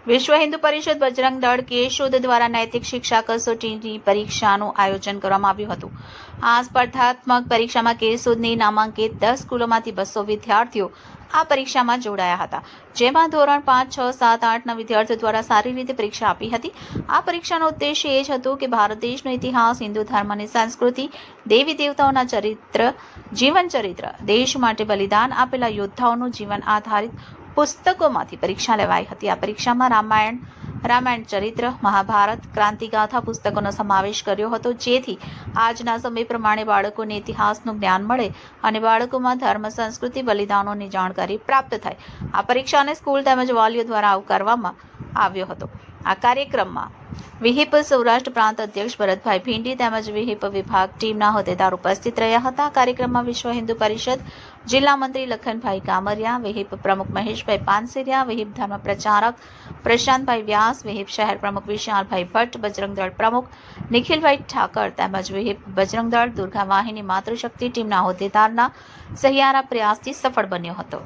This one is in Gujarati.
વિશ્વ હિન્દુ પરિષદ બજરંગ દળ કેશોદ દ્વારા નૈતિક શિક્ષા કસોટીની પરીક્ષાનું આયોજન કરવામાં આવ્યું હતું. આ સ્પર્ધાત્મક પરીક્ષામાં કેશોદની નામાંકિત દસ સ્કૂલોમાંથી બસો વિદ્યાર્થીઓ આ પરીક્ષામાં જોડાયા હતા. જેમાં ધોરણ પાંચ, છ, સાત આઠના વિદ્યાર્થીઓ દ્વારા સારી રીતે પરીક્ષા આપી હતી. આ પરીક્ષાનો ઉદ્દેશ્ય એ જ હતો કે ભારત દેશનો ઇતિહાસ, હિન્દુ ધર્મની સંસ્કૃતિ, દેવી દેવતાઓના ચરિત્ર, જીવન ચરિત્ર, દેશ માટે બલિદાન આપેલા યોદ્ધાઓનું જીવન આધારિત પુસ્તકોમાંથી પરીક્ષા લેવાઈ હતી. આ પરીક્ષામાં રામાયણ રામાયણ ચરિત્ર, મહાભારત, ક્રાંતિગાથા પુસ્તકોનો સમાવેશ કર્યો હતો, જેથી આજના સમય પ્રમાણે બાળકોને ઇતિહાસનું જ્ઞાન મળે અને બાળકોમાં ધર્મ, સંસ્કૃતિ, બલિદાનોની જાણકારી પ્રાપ્ત થાય. આ પરીક્ષાને સ્કૂલ તેમજ વાલીઓ દ્વારા આવકારવામાં આવ્યો હતો. આ કાર્યક્રમમાં વિહિપ સૌરાષ્ટ્ર પ્રાંત અધ્યક્ષ ભરતભાઈ ભીંડી તેમજ વિહિપ વિભાગ ટીમના હોદ્દેદાર ઉપસ્થિત રહ્યા હતા. કાર્યક્રમમાં વિશ્વ હિન્દુ પરિષદ જિલ્લા મંત્રી લખનભાઈ કામરિયા, વિહિપ પ્રમુખ મહેશભાઈ પાનસેરિયા, વિહિપ ધર્મ પ્રચારક પ્રશાંતભાઈ વ્યાસ, વિહિપ શહેર પ્રમુખ વિશાલભાઈ ભટ્ટ, બજરંગ દળ પ્રમુખ નિખિલભાઈ ઠાકર તેમજ વિહિપ બજરંગ દળ દુર્ગા વાહિની માતૃશક્તિ ટીમના હોદ્દેદારના સહિયારા પ્રયાસથી સફળ બન્યો હતો.